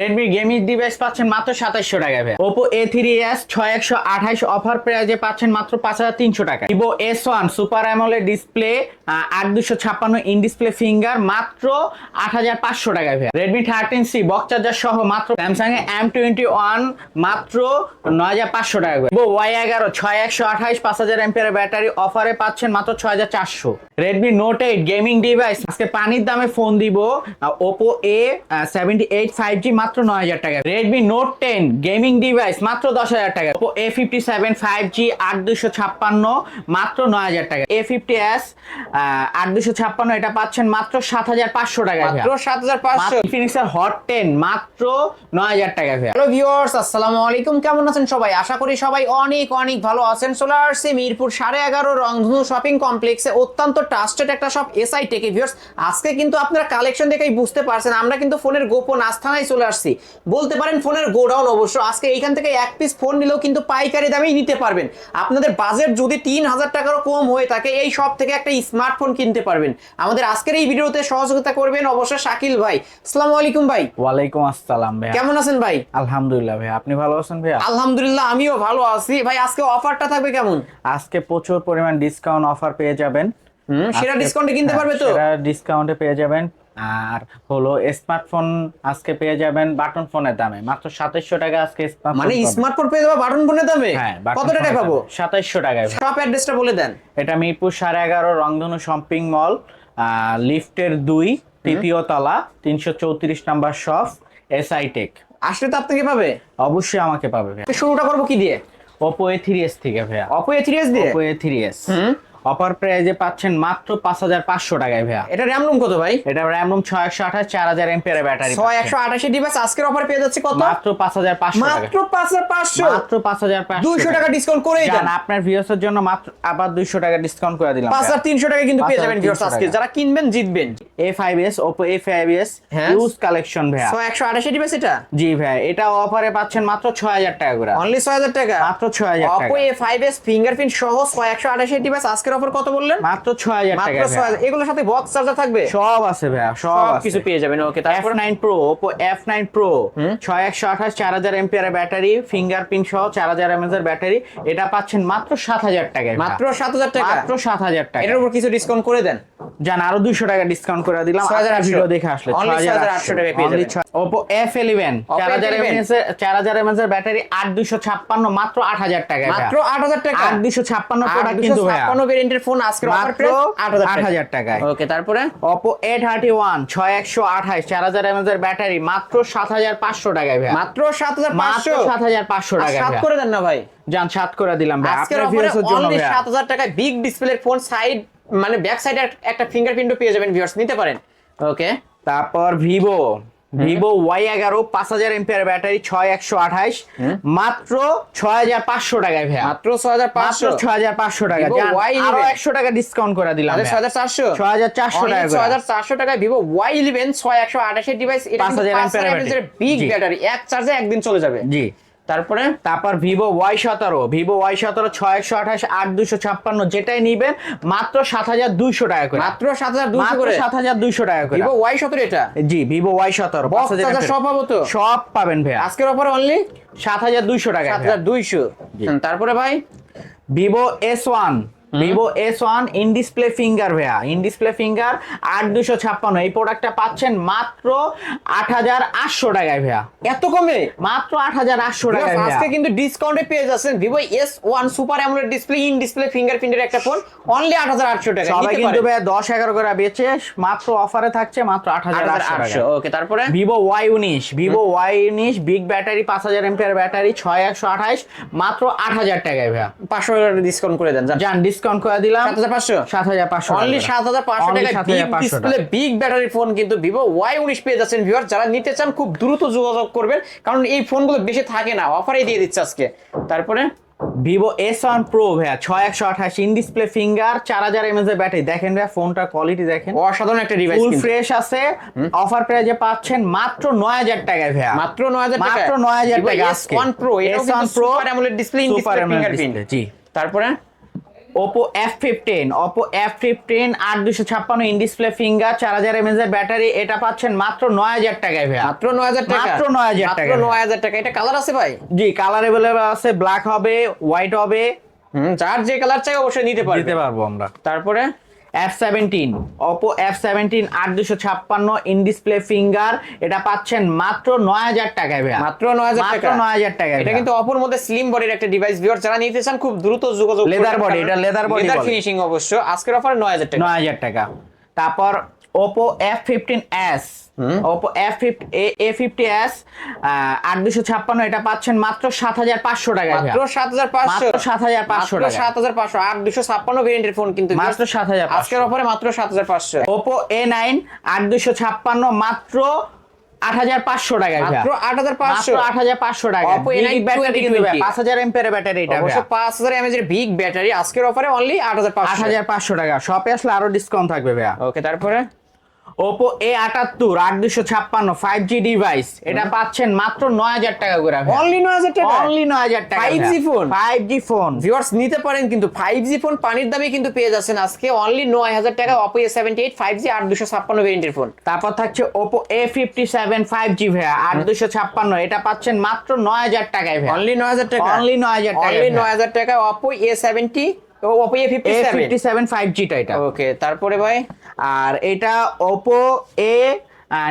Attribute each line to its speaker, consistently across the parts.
Speaker 1: Redmi gaming device পাচ্ছেন মাত্র সাতাশশো টাকা ভাই। ওপো এ থ্রি এস ছয় একশো আঠাশ অফার প্রাইজে পাচ্ছেন মাত্র পাঁচ হাজার তিনশো টাকা Vivo S one super AMOLED display আট দুশো ছাপ্পান্ন ইন ডিসপ্লে ফিঙ্গার মাত্র আট হাজার পাঁচশো টাকা ভাই। Redmi thirteen C box charger সহ মাত্র স্যামসাং এম টোয়েন্টি ওয়ান মাত্র নয় হাজার পাঁচশো টাকা ভিভো ওয়াই এগারো ছয় একশো আঠাশ পাঁচ হাজার এমপিয়ার ব্যাটারি অফারে পাচ্ছেন মাত্র ছয় হাজার চারশো। Redmi note eight gaming device আজকে পানির দামে ফোন দিব Oppo A seventy eight five G মাত্র নয় হাজার টাকা। Redmi note ten gaming device মাত্র দশ হাজার টাকা। Oppo A fifty seven five G আট দুশো ছাপ্পান্ন মাত্র নয় হাজার টাকা। এ ফিফটি এস আট দুশো ছাপ্পান্ন এটা পাচ্ছেন মাত্র সাত হাজার পাঁচশো টাকা
Speaker 2: মাত্র সাত হাজার পাঁচশো।
Speaker 1: ইনফিনিক্সের হট টেন মাত্র নয় হাজার টাকা
Speaker 2: হ্যালো ভিউয়ার্স আসসালামু আলাইকুম। কেমন আছেন সবাই? আশা করি সবাই অনেক অনেক ভালো আছেন। চলে আসছি মিরপুর সাড়ে এগারো রংধনু শপিং কমপ্লেক্সে অত্যন্ত ট্রাস্টেড একটা শপ এসআই টেকে ভিউয়ার্স আজকে কিন্তু আপনারা কালেকশন দেখেই বুঝতে পারছেন আমরা কিন্তু ফোনের গোপন আস্থানায় চলে আসছি বলতে পারেন ফোনের গোডাউন অবশ্য। আজকে এইখান থেকে এক পিস ফোন নিলেও কিন্তু পাইকারি দামেই নিতে পারবেন। আপনাদের বাজেট যদি তিন হাজার টাকারও কম হয়ে থাকে এই শপ থেকে একটা স্মার্টফোন কিনতে পারবেন। আমাদের আজকের এই ভিডিওতে সহযোগিতা করবেন অবশ্যই শাকিল ভাই। আসসালামু আলাইকুম ভাই।
Speaker 1: ওয়ালাইকুম আসসালাম ভাই
Speaker 2: কেমন আছেন ভাই?
Speaker 1: আলহামদুলিল্লাহ ভাই আপনি ভালো আছেন ভাই
Speaker 2: আলহামদুলিল্লাহ আমিও ভালো আছি। ভাই আজকে অফারটা থাকবে কেমন?
Speaker 1: আজকে প্রচুর পরিমাণ ডিসকাউন্ট অফার পেয়ে যাবেন। আজকে-
Speaker 2: ডিসকাউন্টে কিনতে
Speaker 1: হ্যাঁ,
Speaker 2: পারবে তো?
Speaker 1: সেটা ডিসকাউন্টে পেয়ে যাবেন। আর হলো স্মার্টফোন আজকে পেয়ে যাবেন বাটন ফোনের দামে। মাত্র সাতাইশশো টাকা আজকে
Speaker 2: মানে স্মার্টফোন পেয়ে যাব বাটন ফোনের দামে?
Speaker 1: হ্যাঁ
Speaker 2: কত টাকায় পাবো?
Speaker 1: সাতাইশশো টাকায়।
Speaker 2: শপ অ্যাড্রেসটা বলে দেন।
Speaker 1: এটা মিরপুর সাড়ে এগারো রংধনু শপিং মল লিফটের দুই তৃতীয় তলা তিনশো চৌত্রিশ নাম্বার শপ এসআই টেক
Speaker 2: আসলে তো আপনাকে পাবে?
Speaker 1: অবশ্যই আমাকে পাবে
Speaker 2: শুরুটা করব কি দিয়ে?
Speaker 1: ওপো এ থ্রি এস থেকে ভাইয়া।
Speaker 2: অপো এ থ্রি এস দিয়ে?
Speaker 1: Oppo A three S. Offer প্রাইজে পাচ্ছেন মাত্র পাঁচ হাজার পাঁচশো টাকায় ভাইয়া।
Speaker 2: এটা র্যাম রুম কত ভাই?
Speaker 1: এটা র্যাম রুম ছয় একশো আঠাশ চার হাজার এমপিয়ার ব্যাটারি
Speaker 2: ছয় একশো আঠাশি ডিভাইস আজকের অফার পেয়ে যাচ্ছে কত?
Speaker 1: মাত্র পাঁচ হাজার পাঁচশো
Speaker 2: মাত্র পাঁচ হাজার পাঁচশো।
Speaker 1: মাত্র পাঁচ হাজার
Speaker 2: দুইশো টাকা। ডিসকাউন্ট করেই দেন।
Speaker 1: আপনার ভিউস এর জন্য মাত্র আবার দুইশো টাকা ডিসকাউন্ট করে দিলাম
Speaker 2: পাঁচ হাজার তিনশো টাকা কিন্তু পেয়ে যাবেন
Speaker 1: 5,300
Speaker 2: ভিউয়ার্স আজকে। যারা কিনবেন জিতবেন।
Speaker 1: A five S Oppo A five S. Use collection ভাইয়া।
Speaker 2: ছয় একশো আঠাশি ডিভাইস এটা?
Speaker 1: জি ভাই এটা অফারে পাচ্ছেন মাত্র ছয় হাজার টাকা করে।
Speaker 2: অনলি ছয় হাজার টাকা?
Speaker 1: মাত্র ছয় হাজার টাকা।
Speaker 2: Oppo A five S fingerprint সহ ছয় একশো আঠাশি ডিভাইস আজকের অফার কত বললেন?
Speaker 1: মাত্র ছয় হাজার
Speaker 2: মাত্র
Speaker 1: টাকা
Speaker 2: ছয় হাজার। এগুলোর সাথে বক্স চার্জার থাকবে?
Speaker 1: সব আছে ভাইয়া সব
Speaker 2: সব কিছু পেয়ে যাবেন ওকে তারপর?
Speaker 1: Nine pro Oppo F nine pro ছয় একশো আঠাশ চার হাজার এমপিয়ার ব্যাটারি ফিঙ্গারপ্রিন্ট সহ চার হাজার এমএস এর ব্যাটারি এটা পাচ্ছেন মাত্র সাত হাজার টাকায়
Speaker 2: মাত্র সাত হাজার টাকা?
Speaker 1: মাত্র সাত হাজার টাকা
Speaker 2: এটার উপর কিছু ডিসকাউন্ট করে দেন?
Speaker 1: জান আরও দুইশো টাকা ডিসকাউন্ট করে দিলাম।
Speaker 2: 6,800
Speaker 1: ভিডিও দেখে আসলে
Speaker 2: 6,800 টাকায় পেয়ে যাবেন। Oppo
Speaker 1: চার হাজার
Speaker 2: F11
Speaker 1: এমএস চার হাজার এমএস এর ব্যাটারি আট দুইশো ছাপ্পান্ন মাত্র আট হাজার টাকা
Speaker 2: মাত্র আট হাজার টাকা?
Speaker 1: আট দুইশো ছাপ্পান্ন প্রোডাক্ট কিন্তু
Speaker 2: ছাপ্পান্ন ভেরিয়েন্টের ফোন আজকের অফার প্রাইস আট হাজার
Speaker 1: আট হাজার টাকায়।
Speaker 2: ওকে তারপরে?
Speaker 1: ওপো এ থার্টি ওয়ান ছয় একশো আঠাশ চার হাজার এমএস এর ব্যাটারি মাত্র সাত হাজার পাঁচশো টাকায় ভাইয়া।
Speaker 2: মাত্র সাত হাজার
Speaker 1: মাত্র
Speaker 2: পাঁচশো
Speaker 1: সাত হাজার পাঁচশো টাকা
Speaker 2: সাত করে দেন না ভাই।
Speaker 1: যান সাত করে দিলাম ভাই
Speaker 2: আজকের অফারে
Speaker 1: জন্য
Speaker 2: অনলি। সাত হাজার টাকায় বিগ ডিসপ্লের ফোন সাইড মানে ব্যাক সাইডে একটা ফিঙ্গারপ্রিন্টও পেয়ে যাবেন ভিউয়ার্স নিতে পারেন। ওকে?
Speaker 1: তারপর ভিভো ভিভো ওয়াই এগারো পাঁচ হাজার এমপিআর ব্যাটারি ছয় একশো আঠাশ। মাত্র ছয় হাজার পাঁচশো টাকায় ভাই
Speaker 2: মাত্র ছয় হাজার পাঁচশো?
Speaker 1: ছয় হাজার পাঁচশো টাকা।
Speaker 2: ওয়াই
Speaker 1: যান,
Speaker 2: Y11
Speaker 1: আরও একশো টাকা ডিসকাউন্ট করে দিলাম
Speaker 2: ছয় হাজার চারশো?
Speaker 1: ছয় হাজার চারশো টাকা
Speaker 2: ছয় হাজার চারশো টাকায় ভিভো ওয়াই ইলেভেন ছয় একশো আঠাশের ডিভাইস হাজার
Speaker 1: 5000 ampere
Speaker 2: বিগ ব্যাটারি। এক চার্জে একদিন চলে যাবে।
Speaker 1: জি।
Speaker 2: তারপরে
Speaker 1: তারপর ভিভো ওয়াই সতেরো ভিভো ওয়াই সতেরো ছয় একশো আঠাশ আট দুশো ছাপ্পান্ন যেটাই নিবেন মাত্র সাত হাজার দুইশো টাকা করে।
Speaker 2: মাত্র সাত হাজার দুশো করে?
Speaker 1: সাত হাজার দুইশো টাকা করে।
Speaker 2: ভিভো ওয়াই সতেরো এটা?
Speaker 1: জি ভিভো ওয়াই সতেরো।
Speaker 2: সব পাবো তো?
Speaker 1: সব পাবেন ভাই
Speaker 2: আজকের অফার অনলি
Speaker 1: সাত হাজার দুইশো টাকা।
Speaker 2: সাত হাজার দুইশো তারপরে ভাই?
Speaker 1: Vivo S one Vivo S one in display finger ভাইয়া ইন ডিসপ্লে ফিঙ্গার আট দুশো ছাপ্পান্ন। এই প্রোডাক্টটা পাচ্ছেন মাত্র আট হাজার আটশো টাকায় ভাইয়া।
Speaker 2: এত কমে?
Speaker 1: মাত্র আট হাজার আটশো টাকায়
Speaker 2: আজকে কিন্তু ডিসকাউন্টে পেয়ে যাচ্ছেন Vivo S one super AMOLED display in display ফিঙ্গারপ্রিন্টের একটা ফোন অনলি আট হাজার আটশো টাকা
Speaker 1: সবাই কিন্তু ভাইয়া দশ এগারো করে বেচে মাত্র অফারে থাকছে মাত্র আট হাজার
Speaker 2: আট
Speaker 1: আটশো
Speaker 2: ওকে তারপরে?
Speaker 1: ভিভো ওয়াই উনিশ ভিভো ওয়াই উনিশ বিগ ব্যাটারি পাঁচ হাজার এমপিয়ার ব্যাটারি ছয় একশো আঠাশ মাত্র আট হাজার টাকায় ভাইয়া।
Speaker 2: পাঁচশো ডিসকাউন্ট করে দেন যান।
Speaker 1: যান ডিসকাউন্ট করে দিলাম।
Speaker 2: সাত হাজার পাঁচশো?
Speaker 1: সাত হাজার পাঁচশো
Speaker 2: অনলি সাত হাজার পাঁচশো
Speaker 1: Only 7,500 টাকা।
Speaker 2: ডিসপ্লে বিগ ব্যাটারি ফোন কিন্তু ওয়াই উনিশ পেয়ে যাচ্ছেন ভিউয়ার যারা নিতে চান খুব দ্রুত যোগাযোগ করবেন কারণ এই ফোনগুলো বেশি থাকে না। অফারে দিয়ে দিচ্ছে আজকে। তারপরে?
Speaker 1: ভিভো এস ওয়ান প্রো ভাইয়া ছয় একশো আঠাশ ইন ডিসপ্লে ফিঙ্গার চার হাজার এমএস এর ব্যাটারি দেখেন ভাইয়া ফোনটার কোয়ালিটি দেখেন।
Speaker 2: অসাধারণ একটা ডিভাইস
Speaker 1: ফুল ফ্রেশ আছে। অফার প্রাইজে পাচ্ছেন মাত্র নয় হাজার টাকায় ভাইয়া।
Speaker 2: মাত্র নয় হাজার
Speaker 1: মাত্র নয় হাজার টাকা
Speaker 2: এস ওয়ান প্রো
Speaker 1: S1
Speaker 2: কিন্তু super AMOLED display in display fingerprint
Speaker 1: জি।
Speaker 2: তারপরে?
Speaker 1: Oppo F fifteen Oppo F fifteen আট দুশো ছাপ্পান্ন ইন ডিসপ্লে ফিঙ্গার চার হাজার এমএস এর ব্যাটারি এটা পাচ্ছেন মাত্র নয় হাজার টাকায় ভাই
Speaker 2: মাত্র নয় হাজার টাকা?
Speaker 1: মাত্র 9,000 টাকা।
Speaker 2: মাত্র নয় হাজার টাকা। এটা কালার আছে ভাই?
Speaker 1: জি কালার অ্যাভেলেবল আছে ব্ল্যাক হবে হোয়াইট হবে।
Speaker 2: হুম যার যে কালার চাই অবশ্যই নিতে পারবে।
Speaker 1: নিতে পারব আমরা।
Speaker 2: তারপরে?
Speaker 1: F seventeen Oppo F seventeen আট দুশো ছাপ্পান্ন ইন ডিসপ্লে ফিঙ্গার এটা পাচ্ছেন মাত্র নয় হাজার টাকায় ভাই
Speaker 2: মাত্র নয় হাজার
Speaker 1: টাকা
Speaker 2: টাকা
Speaker 1: 9,000 টাকায়
Speaker 2: এটা। কিন্তু অপর মধ্যে স্লিম বডির একটা ডিভাইস ভিওর যারা নিতে চান খুব দ্রুত যোগাযোগ
Speaker 1: লেদার বডি এটা লেদার body
Speaker 2: লেদার। ফিনিশিং অবশ্য। আজকের অফার নয় হাজার টাকা।
Speaker 1: নয় হাজার টাকা। তারপর Oppo F fifteen S Oppo F fifty A fifty S আট দুশো ছাপ্পান্ন এটা পাচ্ছেন মাত্র সাত হাজার পাঁচশো টাকা।
Speaker 2: মাত্র সাত হাজার পাঁচশো?
Speaker 1: মাত্র 7,500 টাকা।
Speaker 2: সাত হাজার পাঁচশো আট দুশো ছাপ্পান্ন ভেরিয়েন্টের ফোন কিন্তু
Speaker 1: মাত্র সাত হাজার
Speaker 2: আজকের অফারে মাত্র সাত হাজার পাঁচশো।
Speaker 1: ওপো এ নাইন আট দুশো ছাপ্পান্ন মাত্র আট হাজার পাঁচশো টাকা
Speaker 2: মাত্র আট হাজার পাঁচশো?
Speaker 1: আট হাজার পাঁচশো টাকা ব্যাটারি কিন্তু
Speaker 2: 2020
Speaker 1: পাঁচ হাজার ব্যাটারি এটা
Speaker 2: অবশ্য পাঁচ হাজার বিগ ব্যাটারি আজকের অফারে অনলি আট হাজার পাঁচশো।
Speaker 1: টাকা। শপে আসলে আরও ডিসকাউন্ট থাকবে ভাইয়া।
Speaker 2: ওকে তারপরে?
Speaker 1: ওপো এ আটাত্তর আট দুশো ছাপ্পান্ন ফাইভ জি ডিভাইস এটা পাচ্ছেন মাত্র নয় হাজার টাকা করে
Speaker 2: অনলি নয় হাজার টাকা?
Speaker 1: অনলি নয় হাজার টাকা।
Speaker 2: 5G phone?
Speaker 1: Five G phone
Speaker 2: viewers নিতে পারেন কিন্তু ফাইভ জি ফোন পানির দামে কিন্তু পেয়ে যাচ্ছেন আজকে অনলি নয় হাজার টাকা Oppo A seventy eight five G আট দুশো ছাপ্পান্ন ভেরিয়েন্টের ফোন
Speaker 1: তারপর থাকছে Oppo A fifty seven five G ভাইয়া আট দুশো ছাপ্পান্ন এটা পাচ্ছেন মাত্র নয় হাজার টাকায় ভাইয়া।
Speaker 2: অনলি নয় হাজার টাকা?
Speaker 1: Only 9,000 টাকা,
Speaker 2: অনলি। নয় হাজার টাকা Oppo A seventy Oppo A fifty seven
Speaker 1: five জিটা এটা।
Speaker 2: ওকে তারপরে ভাই?
Speaker 1: আর এটা Oppo A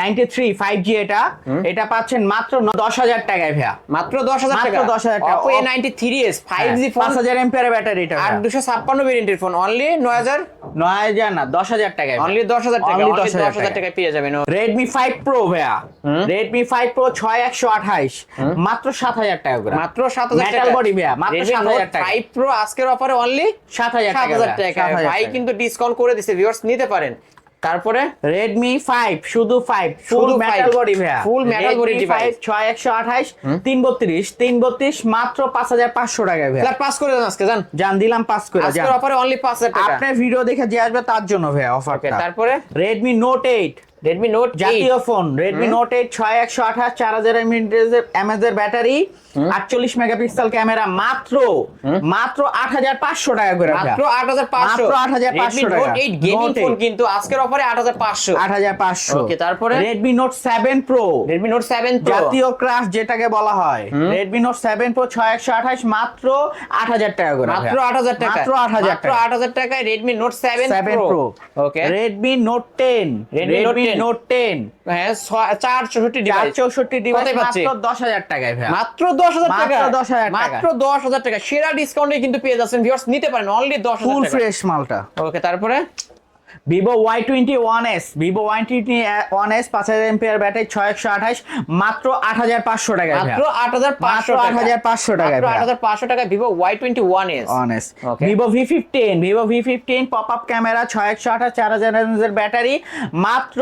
Speaker 1: ninety three five G এটা। এটা পাচ্ছেন মাত্র দশ হাজার টাকায় ভাইয়া।
Speaker 2: মাত্র দশ হাজার
Speaker 1: মাত্র
Speaker 2: টাকা?
Speaker 1: 10,000 টাকা।
Speaker 2: Oppo A ninety three S five G
Speaker 1: পাঁচ হাজার এমপের ব্যাটারি এটা
Speaker 2: আট দুশো ছাপ্পান্ন ভেরিয়েন্টের ফোন অনলি নয় হাজার?
Speaker 1: নয় হাজার না দশ হাজার টাকায়
Speaker 2: অনলি দশ হাজার টাকা অনলি
Speaker 1: 10,000
Speaker 2: দশ হাজার টাকায় পেয়ে যাবেন
Speaker 1: রেডমি ফাইভ প্রো ভাইয়া। রেডমি ফাইভ প্রো ছয় একশো আঠাইশ। মাত্র সাত হাজার টাকা করে।
Speaker 2: মাত্র সাত হাজার
Speaker 1: Metal
Speaker 2: টাকা।
Speaker 1: ভাইয়া, মাত্র 7,000 টাকা।
Speaker 2: ফাইভ প্রো আজকের অফারে অনলি
Speaker 1: সাত হাজার
Speaker 2: সাত
Speaker 1: টাকা।
Speaker 2: হাজার টাকা। ভাই কিন্তু ডিসকাউন্ট করে দিছে ভিউয়ার্স নিতে পারেন। তারপরে
Speaker 1: রেডমি ফাইভ শুধু ফাইভ ফুল
Speaker 2: শুধু
Speaker 1: মেটাল বডি ভাইয়া।
Speaker 2: ফুল মেটাল বডি ডিভাইস
Speaker 1: ছয় একশো আঠাইশ তিন বত্রিশ তিন বত্রিশ মাত্র পাঁচ হাজার পাঁচশো টাকা ভাইয়া।
Speaker 2: পাস করে দেন আজকে জান
Speaker 1: জান দিলাম পাস করে
Speaker 2: আজকের অফারে অনলি পাঁচ হাজার টাকা।
Speaker 1: আপনার ভিডিও দেখে যে আসবে তার জন্য ভাইয়া অফারটা
Speaker 2: তারপরে?
Speaker 1: Redmi note eight
Speaker 2: Redmi note
Speaker 1: জাতীয় ফোন রেডমি নোট এইট ছয় একশো আঠাশ চার হাজার এমএজ এর ব্যাটারি আটচল্লিশ মেগাপিক্সেল ক্যামেরা মাত্র মাত্র আট হাজার পাঁচশো টাকা করে
Speaker 2: মাত্র আট হাজার পাঁচশো।
Speaker 1: মাত্র 8,500 টাকা।
Speaker 2: নোট এইট গেমিং ফোন কিন্তু আজকের অফারে আট হাজার পাঁচশো।
Speaker 1: আট হাজার পাঁচশো।
Speaker 2: Okay, তারপরে?
Speaker 1: Redmi note seven pro
Speaker 2: Redmi note seven
Speaker 1: জাতীয় ক্রাশ যেটাকে বলা হয়। রেডমি নোট সেভেন প্রো ছয় একশো আঠাশ মাত্র আট হাজার টাকা করে।
Speaker 2: মাত্র। আট হাজার টাকা।
Speaker 1: মাত্র আট হাজার
Speaker 2: আট হাজার টাকায় Redmi note seven
Speaker 1: seven pro
Speaker 2: okay
Speaker 1: Redmi note ten
Speaker 2: Redmi Note
Speaker 1: Redmi
Speaker 2: 10
Speaker 1: note ten
Speaker 2: হ্যাঁ চার চৌষট্টি
Speaker 1: চার চৌষট্টি ডিভাইস? মাত্র দশ হাজার টাকায় ভাই
Speaker 2: মাত্র দশ হাজার টাকা
Speaker 1: দশ হাজার
Speaker 2: মাত্র দশ হাজার টাকা সেরা ডিসকাউন্টে কিন্তু পেয়ে যাচ্ছেন ভিউয়ার্স নিতে পারেন অনলি দশ
Speaker 1: ফুল ফ্রেশ মালটা।
Speaker 2: ওকে তারপরে?
Speaker 1: Vivo Y twenty one S Vivo Y twenty one S পাঁচ হাজার এমপিআর ব্যাটারি ছয় একশো আঠাশ মাত্র আট হাজার পাঁচশো টাকা
Speaker 2: মাত্র আট হাজার পাঁচশো
Speaker 1: 8,500 টাকায়।
Speaker 2: মাত্র
Speaker 1: ভাইয়া।
Speaker 2: আট হাজার পাঁচশো টাকা Vivo Y twenty one S
Speaker 1: অনেস
Speaker 2: Okay.
Speaker 1: Vivo V fifteen Vivo V fifteen pop up camera ছয় একশো আঠাশ চার হাজার এর ব্যাটারি মাত্র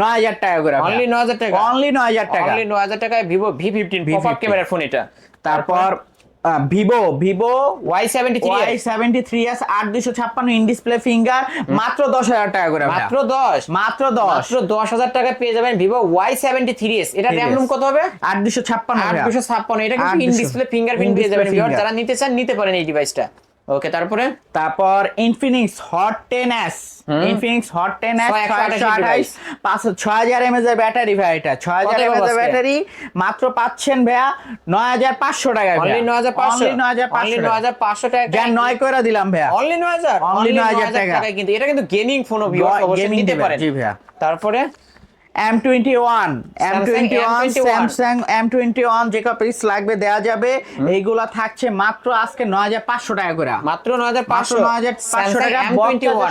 Speaker 1: নয় হাজার টাকা করে
Speaker 2: অনলি নয় হাজার টাকা।
Speaker 1: অনলি নয় হাজার টাকা।
Speaker 2: অনলি নয় হাজার টাকায় Vivo V fifteen pop up
Speaker 1: V15
Speaker 2: ক্যামেরার ফোন এটা।
Speaker 1: তারপর Vivo Vivo
Speaker 2: Y seventy three
Speaker 1: Y seventy three S আট দুশো ছাপ্পান্ন ইন ডিসপ্লে ফিঙ্গার মাত্র দশ হাজার টাকা করে
Speaker 2: মাত্র দশ?
Speaker 1: মাত্র দশ।
Speaker 2: মাত্র দশ হাজার টাকা পেয়ে যাবেন Vivo Y seventy three S এটা
Speaker 1: 3S
Speaker 2: র্যাম রুম কত হবে?
Speaker 1: আট দুশো ছাপ্পান্ন
Speaker 2: আট দুশো ছাপ্পান্ন। এটা কিন্তু
Speaker 1: 8,256
Speaker 2: ইন ডিসপ্লে ফিঙ্গারপ্রিন্ট পেয়ে যাবেন। যারা নিতে চান নিতে পারেন এই ডিভাইসটা ওকে তারপরে?
Speaker 1: তারপর Infinix Hot ten S Infinix Hot ten S
Speaker 2: 628
Speaker 1: ছয়শো আঠাইশ
Speaker 2: device।
Speaker 1: পাঁচ ছয় হাজার এমএজ এর ব্যাটারি ভাই এটা। ছয় হাজার এমএজ এর ব্যাটারি মাত্র পাচ্ছেন ভাইয়া নয় হাজার পাঁচশো টাকা
Speaker 2: অনলি নয় হাজার পাঁচশো?
Speaker 1: নয় হাজার পাঁচশো
Speaker 2: নয় হাজার পাঁচশো টাকা
Speaker 1: যা নয় করে দিলাম ভাইয়া।
Speaker 2: অনলি নয় হাজার অনলি নয় হাজার
Speaker 1: টাকা।
Speaker 2: কিন্তু। এটা কিন্তু গেমিং ফোন নিতে পারেন
Speaker 1: জি ভাইয়া।
Speaker 2: তারপরে?
Speaker 1: M twenty one M
Speaker 2: Samsung
Speaker 1: twenty one
Speaker 2: M21
Speaker 1: Samsung M twenty one যে পিস লাগবে দেওয়া যাবে। এইগুলা থাকছে মাত্র আজকে নয় হাজার পাঁচশো টাকা করে।
Speaker 2: মাত্র নয় হাজার পাঁচশো।
Speaker 1: মাত্র 9,500 টাকা,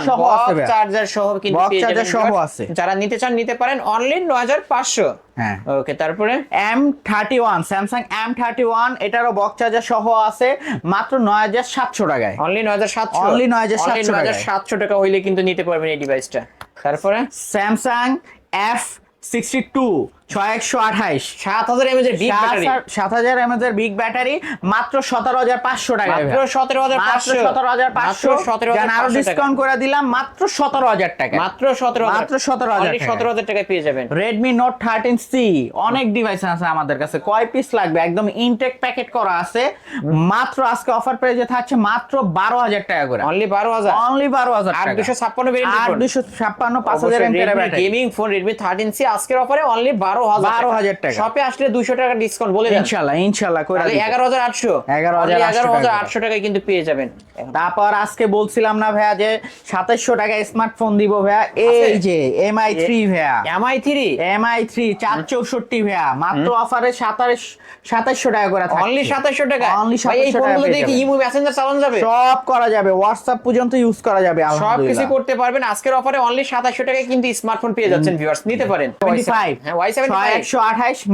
Speaker 1: সহ আছে।
Speaker 2: চার্জার সহ কিন্তু যাবেন
Speaker 1: সহ। আছে।
Speaker 2: যারা নিতে চান নিতে পারেন অনলি নয় হাজার পাঁচশো।
Speaker 1: হ্যাঁ।
Speaker 2: ওকে তারপরে?
Speaker 1: M thirty one Samsung M thirty one এটারও বক্স চার্জার সহ আছে মাত্র নয় হাজার সাতশো টাকায়।
Speaker 2: অনলি নয় হাজার সাতশো।
Speaker 1: 9,700
Speaker 2: নয় হাজার সাতশো টাকা হইলে কিন্তু নিতে পারবেন এই ডিভাইসটা তারপরে?
Speaker 1: স্যামসাং এফ সিক্সটি টু ছয় একশো আঠাইশ।
Speaker 2: সাত হাজার এমএজ বিগ ব্যাটারি
Speaker 1: সাত হাজার এমএজ বিগ ব্যাটারি মাত্র সতেরো হাজার পাঁচশো টাকা
Speaker 2: মাত্র সতেরো হাজার পাঁচশো।
Speaker 1: সতেরো হাজার পাঁচশো।
Speaker 2: সতেরো
Speaker 1: জান, আরও ডিসকাউন্ট করে দিলাম মাত্র সতেরো হাজার টাকা।
Speaker 2: মাত্র সতেরো
Speaker 1: মাত্র 17,000 টাকা।
Speaker 2: সতেরো হাজার টাকায় পেয়ে যাবেন।
Speaker 1: রেডমি নোট থার্টিন সি অনেক ডিভাইস আছে আমাদের কাছে। কয় পিস লাগবে? একদম ইনটেক প্যাকেট করা আছে। মাত্র আজকে অফার প্রাইজে থাকছে মাত্র বারো হাজার টাকা করে।
Speaker 2: অনলি বারো হাজার।
Speaker 1: অনলি বারো হাজার
Speaker 2: আট দুশো ছাপ্পান্ন
Speaker 1: আট দুশো ছাপ্পান্ন পাঁচ হাজার
Speaker 2: gaming phone Redmi thirteen C আজকের অফারে অনলি বারো হাজার
Speaker 1: 12,000 টাকা।
Speaker 2: শপে আসলে দুশো টাকা ডিসকাউন্ট বলে
Speaker 1: ইনশাল্লাহ ইনশাল্লাহ করে।
Speaker 2: এগারো হাজার আটশো।
Speaker 1: 11,800
Speaker 2: এগারো হাজার
Speaker 1: টাকা।
Speaker 2: আটশো টাকায় কিন্তু পেয়ে যাবেন।
Speaker 1: তারপর আজকে বলছিলাম না ভাইয়া যে সাতাইশশো টাকা স্মার্টফোন দিব ভাইয়া। এই? যে এমআই থ্রি ভাইয়া।
Speaker 2: এমআই থ্রি
Speaker 1: এমআই থ্রি চার চৌষট্টি ভাইয়া। মাত্র অফারে সাতাশ সাতাইশশো টাকা করে
Speaker 2: অনলি সাতাশশো টাকা? ভাই, এই
Speaker 1: 2700 টাকা
Speaker 2: ফোনগুলো দেখি। ইমো মেসেঞ্জার চালানো যাবে?
Speaker 1: সব করা যাবে। হোয়াটসঅ্যাপ পর্যন্ত ইউজ করা যাবে
Speaker 2: সব কিছু করতে পারবেন। আজকের অফারে অনলি সাতাশশো টাকায় কিন্তু স্মার্টফোন পেয়ে যাচ্ছেন ভিউয়ার্স নিতে পারেন।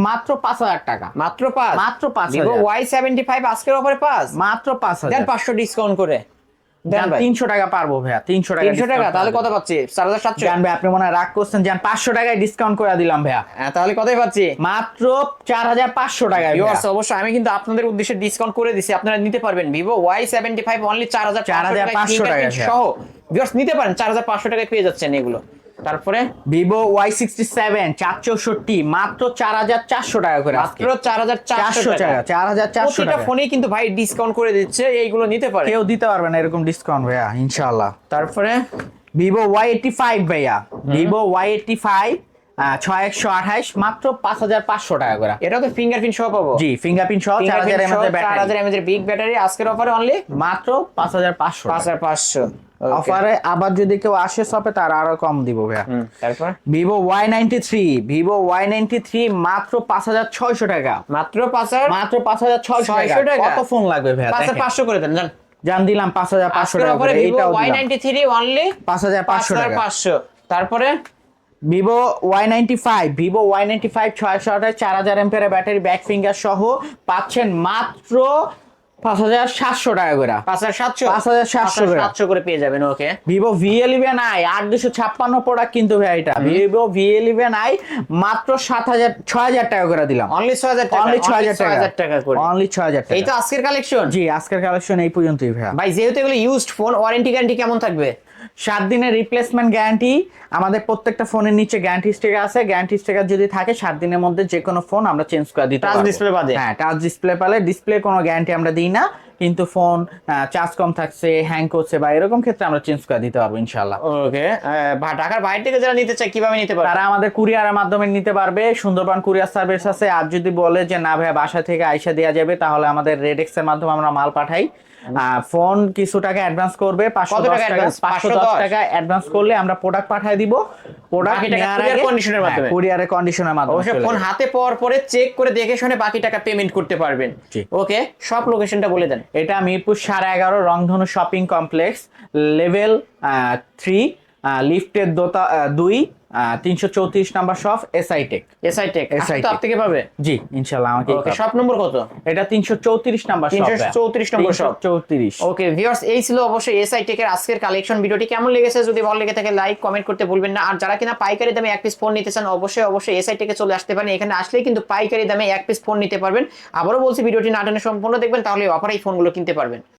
Speaker 1: মাত্র পাঁচ হাজার টাকা।
Speaker 2: মাত্র পাঁচ?
Speaker 1: মাত্র পাঁচ
Speaker 2: ওয়াই সেভেন্টি ফাইভ আজকের অফারে পাঁচ?
Speaker 1: মাত্র পাঁচ হাজার।
Speaker 2: পাঁচশো ডিসকাউন্ট করে।
Speaker 1: তিনশো টাকা পারব ভাইয়া তিনশো টাকা
Speaker 2: তিনশো টাকা? তাহলে
Speaker 1: করে
Speaker 2: কত পাচ্ছি? চার হাজার সাতশো।
Speaker 1: ভাই আপনি মনে রাগ করছেন। যান পাঁচশো টাকায় ডিসকাউন্ট করে দিলাম ভাইয়া।
Speaker 2: তাহলে কতই পাচ্ছি?
Speaker 1: মাত্র চার হাজার পাঁচশো টাকায়
Speaker 2: অবশ্যই আমি কিন্তু আপনাদের উদ্দেশ্যে ডিসকাউন্ট করে দিছি। আপনারা নিতে পারবেন Vivo Y seventy five only চার হাজার
Speaker 1: 4,500 টাকা,
Speaker 2: সহ। ভিউয়ার্স নিতে পারেন। চার হাজার পাঁচশো টাকায় পেয়ে যাচ্ছেন এগুলো। তারপরে?
Speaker 1: ভিভো ওয়াই সিক্সটি সেভেন চার চৌষট্টি মাত্র চার হাজার চারশো টাকা করে
Speaker 2: মাত্র চার হাজার
Speaker 1: চারশো টাকা। চার হাজার চারশো টাকা।
Speaker 2: ফোনেই কিন্তু ভাই ডিসকাউন্ট করে দিচ্ছে এইগুলো নিতে পারে।
Speaker 1: কেউ দিতে পারবে না এরকম ডিসকাউন্ট ভাইয়া ইনশাআল্লাহ।
Speaker 2: তারপরে?
Speaker 1: ভিভো ওয়াই এইটটি ফাইভ ভাইয়া। ভিভো ওয়াই এইটটি ফাইভ ছয় একশো আঠাইশ মাত্র পাঁচ হাজার পাঁচশো টাকা করে।
Speaker 2: এটা তো ফিঙ্গারপ্রিন্ট সহ পাবো।
Speaker 1: জি ফিঙ্গারপ্রিন্ট সহ চার হাজার এমএচ ব্যাটারি
Speaker 2: বিগ ব্যাটারি আজকের অফারে অনলি
Speaker 1: মাত্র পাঁচ হাজার পাঁচশো
Speaker 2: পাঁচ হাজার পাঁচশো
Speaker 1: অফারে আবার যদি কেউ আসে শপে তার আরও কম দিব ভাইয়া।
Speaker 2: তারপর?
Speaker 1: Vivo Y ninety three Vivo Y ninety three মাত্র পাঁচ হাজার ছয়শো টাকা।
Speaker 2: মাত্র পাঁচ হাজার?
Speaker 1: মাত্র পাঁচ হাজার ছয়শো
Speaker 2: টাকা?
Speaker 1: কত ফোন লাগবে ভাইয়া
Speaker 2: পাঁচশো করে দেন জান
Speaker 1: জান দিলাম পাঁচ হাজার পাঁচশো টাকা এইটাও
Speaker 2: ওয়াই নাইনটি থ্রি অনলি
Speaker 1: পাঁচ হাজার পাঁচশো টাকা।
Speaker 2: পাঁচশো। তারপরে?
Speaker 1: Vivo Y ninety five Vivo Y ninety five ছয়শো আঠাশ চার হাজার এমপের ব্যাটারি ব্যাক ফিঙ্গার সহ পাচ্ছেন মাত্র পাঁচ হাজার সাতশো টাকা করে।
Speaker 2: পাঁচ হাজার সাতশো?
Speaker 1: 5700 করে।
Speaker 2: সাতশো করে পেয়ে যাবেন okay.
Speaker 1: Vivo V eleven i আট দুশো ছাপ্পান্ন প্রোডাক্ট কিন্তু ভাই এটা। ভিভো ভি ইলেভেন আই মাত্র সাত হাজার ছয় হাজার টাকা করে দিলাম।
Speaker 2: অনলি ছয় হাজার টাকা
Speaker 1: অনলি ছয় হাজার টাকা।
Speaker 2: টাকা করে।
Speaker 1: অনলি ছয় হাজার টাকা।
Speaker 2: এই তো আজকের কালেকশন
Speaker 1: জি আজকের কালেকশন এই পর্যন্তই ভাই
Speaker 2: ভাই যেহেতু এগুলো ইউজড ফোন ওয়ারেন্টি গ্যারান্টি কেমন থাকবে?
Speaker 1: সাত দিনের রিপ্লেসমেন্ট গ্যারান্টি আমাদের প্রত্যেকটা ফোনের নিচে গ্যারান্টি স্টিকার আছে। গ্যারান্টি স্টিকার যদি থাকে সাত দিনের মধ্যে যে কোনো ফোন আমরা চেঞ্জ করে দিতে
Speaker 2: Touch
Speaker 1: পারব।
Speaker 2: display বাদে?
Speaker 1: হ্যাঁ টাচ ডিসপ্লে পালে ডিসপ্লে কোনো গ্যারান্টি আমরা দিই না কিন্তু ফোন চার্জ কম থাকছে হ্যাং করছে বা এরকম ক্ষেত্রে আমরা চেঞ্জ করে দিতে পারব ইনশাল্লাহ
Speaker 2: ওকে ঢাকার বাইরে থেকে যারা নিতে চায় কীভাবে নিতে পারে
Speaker 1: তারা আমাদের কুরিয়ারের মাধ্যমে নিতে পারবে। সুন্দরবন কুরিয়ার সার্ভিস আছে। আর যদি বলে যে না ভাই বাসা থেকে আইসা দেওয়া যাবে তাহলে আমাদের রেডেক্স এর মাধ্যমে আমরা মাল পাঠাই। ফোন কিছু টাকা অ্যাডভান্স করবে পাঁচশো
Speaker 2: টাকা
Speaker 1: পাঁচশো দশ টাকা অ্যাডভান্স করলে আমরা প্রোডাক্ট পাঠিয়ে দিব।
Speaker 2: প্রোডাক্টের মাধ্যমে?
Speaker 1: কুরিয়ারের কন্ডিশনের মাধ্যমে
Speaker 2: ফোন হাতে পাওয়ার পরে চেক করে দেখে শুনে বাকি টাকা পেমেন্ট করতে পারবেন। ওকে সব লোকেশনটা বলে দেন।
Speaker 1: এটা মিরপুর সাড়ে এগারো রংধনু শপিং কমপ্লেক্স লেভেল থ্রি লিফটের দোতা দুই তিনশো চৌত্রিশ number shop SI tech
Speaker 2: SI tech তো আপ থেকে পাবে
Speaker 1: জি ইনশাল্লাহ আমাকে
Speaker 2: ওকে শপ নম্বর কত?
Speaker 1: এটা তিনশো চৌত্রিশ নাম্বার শপ
Speaker 2: 334 নম্বর shop।
Speaker 1: চৌত্রিশ।
Speaker 2: ওকে ভিউয়ার্স এই ছিল অবশ্যই এসআই টেকের আজকের কালেকশন ভিডিওটি কেমন লেগেছে যদি ভালো লেগে থাকে লাইক কমেন্ট করতে ভুলবেন না। আর যারা কিনা পাইকারি দামে এক পিস ফোন নিতে চান অবশ্যই অবশ্যই এসআই টেকে চলে আসতে পারেন। এখানে আসলেই কিন্তু পাইকারি দামে এক পিস ফোন নিতে পারবেন। আবারও বলছি ভিডিওটি নাটনে সম্পূর্ণ দেখবেন তাহলে অফার এই ফোনগুলো কিনতে পারবেন।